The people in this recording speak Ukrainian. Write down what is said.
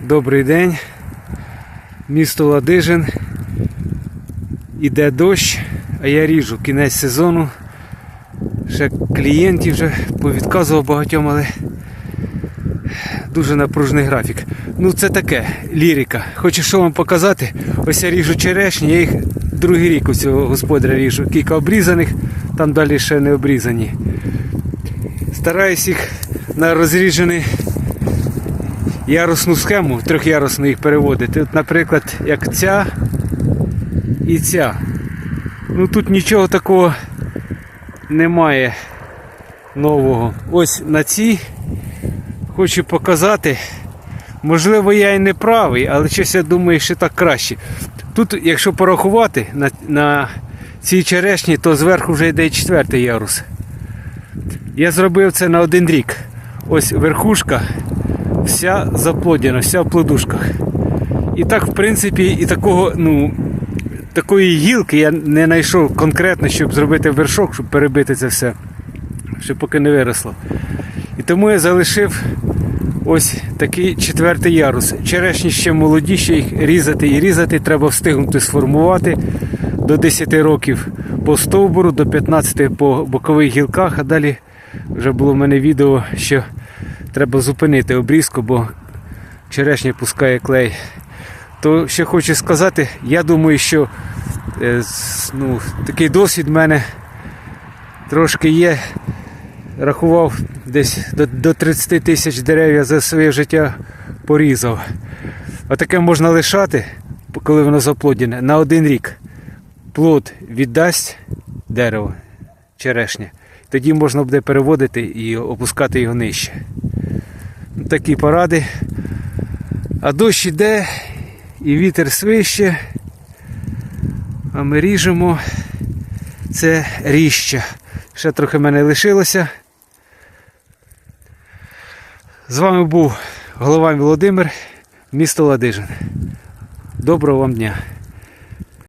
Добрий день. Місто Ладижин. Іде дощ, а я ріжу кінець сезону. Ще клієнтів вже повідказував багатьом, але дуже напружений графік. Ну це таке, лірика. Хочу що вам показати. Ось я ріжу черешні, я їх другий рік у цього господаря ріжу. Кілька обрізаних, там далі ще не обрізані. Стараюсь їх на розріжений ярусну схему, трьохярусну їх переводити. От, наприклад, як ця і ця. Ну тут нічого такого немає нового. Ось на цій хочу показати. Можливо, я і не правий, але щось я думаю, що так краще. Тут, якщо порахувати на, на цій черешні, то зверху вже йде четвертий ярус. Я зробив це на один рік. Ось верхушка вся заплодена, вся в плодушках. І так, в принципі, і такого, ну, такої гілки я не знайшов конкретно, щоб зробити вершок, щоб перебити це все, щоб поки не виросло. І тому я залишив ось такий четвертий ярус. Черешні ще молоді, ще їх різати і різати. Треба встигнути сформувати до 10 років по стовбуру, до 15 по бокових гілках, а далі вже було в мене відео, що треба зупинити обрізку, бо черешня пускає клей. То ще хочу сказати, я думаю, що е, ну, такий досвід в мене трошки є. Рахував десь до, до 30 тисяч дерев я за своє життя порізав. Отаке можна лишати, коли воно заплодіне, на один рік. Плод віддасть дерево, черешня. Тоді можна буде переводити і опускати його нижче. Такі поради. А дощ іде, і вітер свище. А ми ріжемо це ріжча. Ще трохи мене лишилося. З вами був голова Володимир, місто Ладижин. Доброго вам дня!